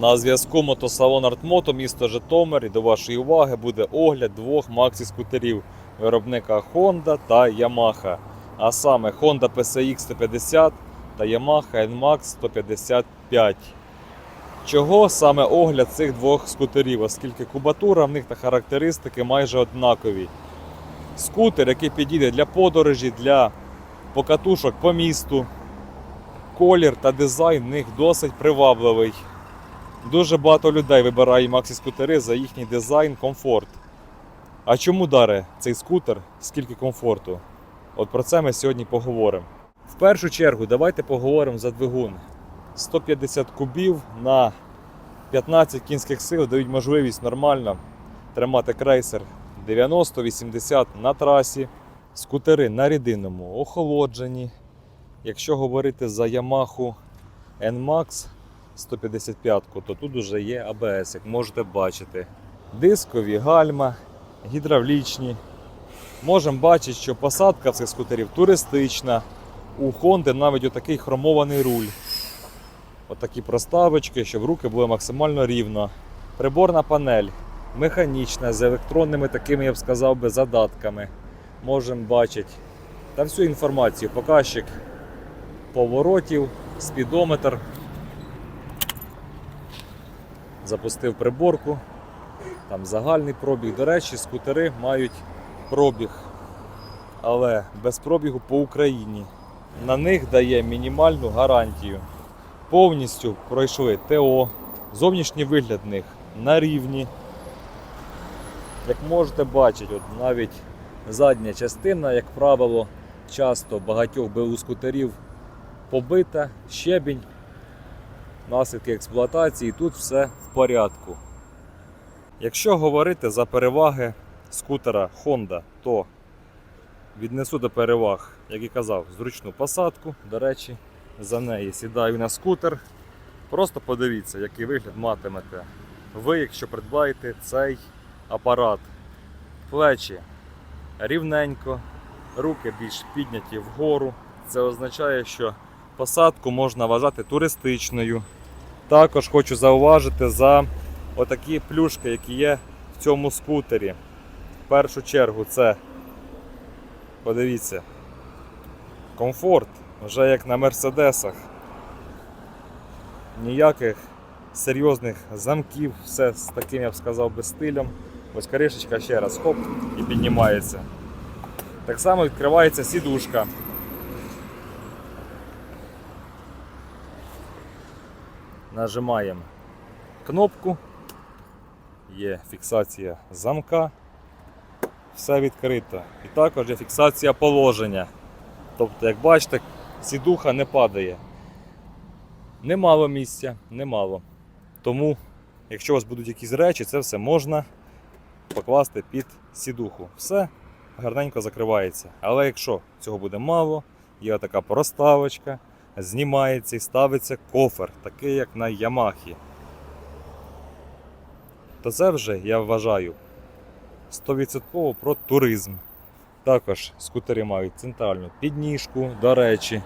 На зв'язку мотосалон Артмото, місто Житомир. І до вашої уваги буде огляд двох максі-скутерів виробника Honda та Yamaha. А саме Honda PCX 150 та Yamaha NMAX 155. Чого саме огляд цих двох скутерів, оскільки кубатура в них та характеристики майже однакові. Скутер, який підійде для подорожі, для покатушок по місту. Колір та дизайн в них досить привабливий. Дуже багато людей вибирає максі скутери за їхній дизайн, комфорт. А чому даре цей скутер, скільки комфорту? От про це ми сьогодні поговоримо. В першу чергу, давайте поговоримо за двигун. 150 кубів на 15 кінських сил дають можливість нормально тримати крейсер 90-80 на трасі. Скутери на рідинному охолоджені. Якщо говорити за Yamaha NMAX 155, то тут вже є ABS, як можете бачити. Дискові гальма, гідравлічні. Можемо бачити, що посадка цих скутерів туристична. У Honda навіть отакий хромований руль. Отакі проставочки, щоб руки були максимально рівно. Приборна панель механічна, з електронними такими, я б сказав би, задатками. Можемо бачити та всю інформацію. Показчик поворотів, спідометр. Запустив приборку. Там загальний пробіг. До речі, скутери мають пробіг, але без пробігу по Україні. На них дає мінімальну гарантію. Повністю пройшли ТО. Зовнішній вигляд них на рівні. Як можете бачити, от навіть задня частина, як правило, часто багатьох БУ скутерів побита, щебінь, наслідки експлуатації, тут все в порядку. Якщо говорити за переваги скутера Honda, то віднесу до переваг, як і казав, зручну посадку. До речі, за неї сідаю на скутер. Просто подивіться, який вигляд матимете. Ви, якщо придбаєте цей апарат, плечі рівненько, руки більш підняті вгору. Це означає, що посадку можна вважати туристичною. Також хочу зауважити за отакі плюшки, які є в цьому скутері. В першу чергу це, подивіться, комфорт, вже як на мерседесах. Ніяких серйозних замків, все з таким, я б сказав, би стилем. Ось кришечка ще раз хоп і піднімається. Так само відкривається сідушка. Нажимаємо кнопку, є фіксація замка, все відкрито. І також є фіксація положення. Тобто, як бачите, сідуха не падає. Немало місця, немало. Тому, якщо у вас будуть якісь речі, це все можна покласти під сідуху. Все гарненько закривається. Але якщо цього буде мало, є така проставочка, знімається і ставиться кофер, такий як на Ямахі. То це вже, я вважаю, 100% про туризм. Також скутери мають центральну підніжку, до речі,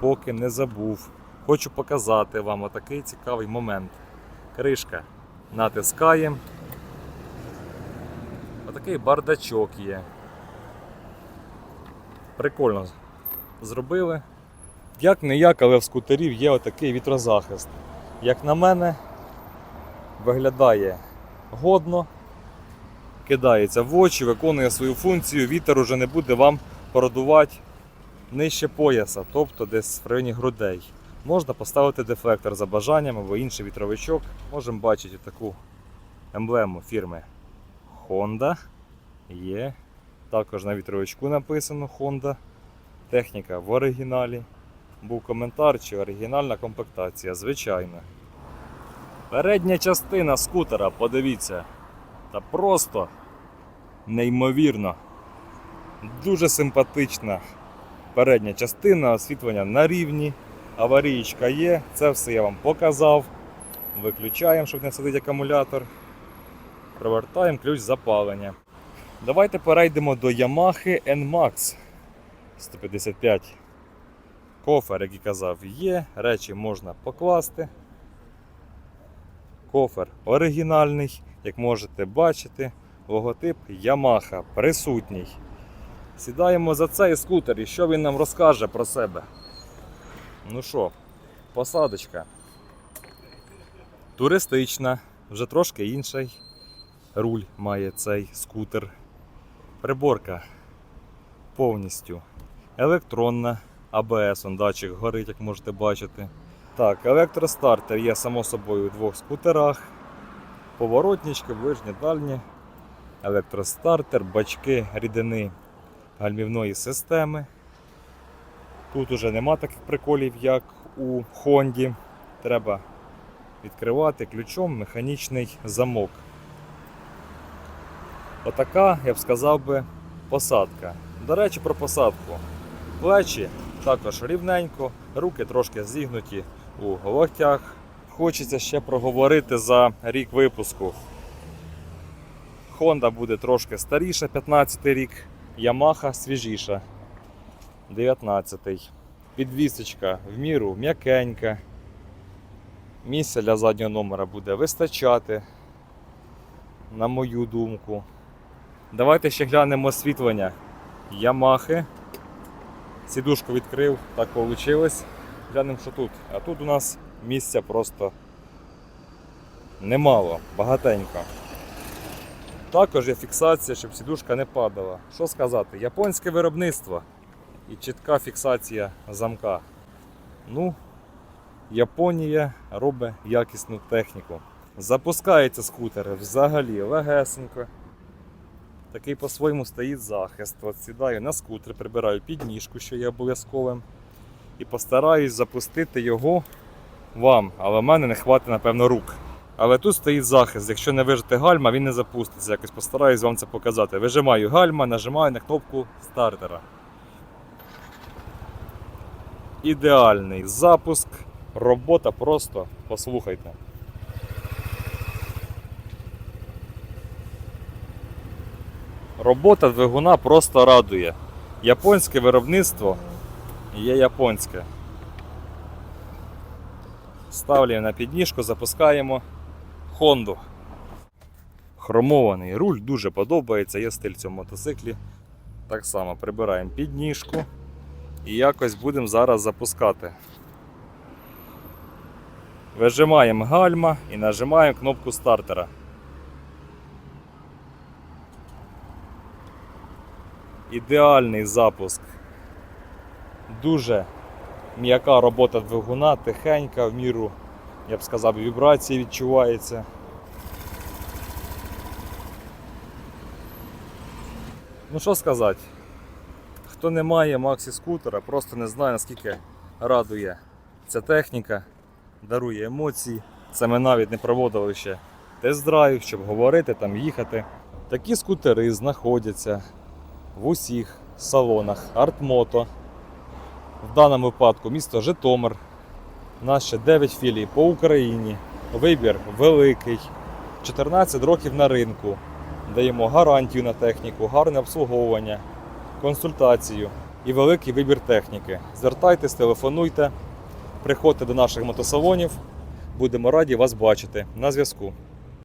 поки не забув. Хочу показати вам отакий цікавий момент. Кришка натискаємо. Отакий бардачок є. Прикольно зробили. Як не як, але в скутерів є отакий вітрозахист. Як на мене, виглядає годно, кидається в очі, виконує свою функцію, вітер уже не буде вам продувати нижче пояса, тобто десь в районі грудей. Можна поставити дефлектор за бажанням або інший вітровичок. Можемо бачити таку емблему фірми Honda. Є. Також на вітровичку написано Honda. Техніка в оригіналі. Був коментар чи оригінальна комплектація, звичайно. Передня частина скутера, подивіться. Та просто неймовірно. Дуже симпатична передня частина, освітлення на рівні. Аварієчка є, це все я вам показав. Виключаємо, щоб не сидить акумулятор. Провертаємо ключ запалення. Давайте перейдемо до Yamaha NMAX 155. Кофер, як і казав, є, речі можна покласти. Кофер оригінальний, як можете бачити, логотип Yamaha присутній. Сідаємо за цей скутер і що він нам розкаже про себе. Ну що, посадочка. Туристична, вже трошки інший руль має цей скутер. Приборка повністю електронна, АБС, он датчик горить, як можете бачити. Так, електростартер є само собою у двох скутерах. Поворотнички, ближні, дальні. Електростартер, бачки рідини гальмівної системи. Тут уже нема таких приколів, як у Хонді. Треба відкривати ключом механічний замок. Отака, я б сказав би, посадка. До речі, про посадку. Плечі також рівненько, руки трошки зігнуті у локтях. Хочеться ще проговорити за рік випуску. Honda буде трошки старіша, 15 рік, Yamaha свіжіша, 19. Підвісочка в міру м'якенька. Місця для заднього номера буде вистачати, на мою думку. Давайте ще глянемо освітлення Ямахи. Сідушку відкрив, так вийшло. Глянемо, що тут. А тут у нас місця просто немало, багатенько. Також є фіксація, щоб сідушка не падала. Що сказати? Японське виробництво і чітка фіксація замка. Ну, Японія робить якісну техніку. Запускається скутер взагалі легесенько. Такий по-своєму стоїть захист. От сідаю на скутер, прибираю підніжку, що є обов'язковим. І постараюсь запустити його вам, але в мене не хватить, напевно, рук. Але тут стоїть захист. Якщо не вижити гальма, він не запуститься. Якось постараюсь вам це показати. Вижимаю гальма, нажимаю на кнопку стартера. Ідеальний запуск. Робота просто послухайте. Робота двигуна просто радує. Японське виробництво є японське. Ставлюємо на підніжку, запускаємо Хонду. Хромований руль дуже подобається, є стиль цьому мотоциклі. Так само прибираємо підніжку і якось будемо зараз запускати. Вижимаємо гальма і нажимаємо кнопку стартера. Ідеальний запуск. Дуже м'яка робота двигуна, тихенька, в міру, я б сказав, вібрації відчувається. Ну що сказати, хто не має Максі скутера, просто не знає наскільки радує ця техніка, дарує емоції. Це ми навіть не проводили ще тест-драйв, щоб говорити, там їхати. Такі скутери знаходяться в усіх салонах Артмото. В даному випадку місто Житомир. У нас ще 9 філій по Україні. Вибір великий. 14 років на ринку. Даємо гарантію на техніку, гарне обслуговування, консультацію і великий вибір техніки. Звертайтесь, телефонуйте, приходьте до наших мотосалонів. Будемо раді вас бачити. На зв'язку.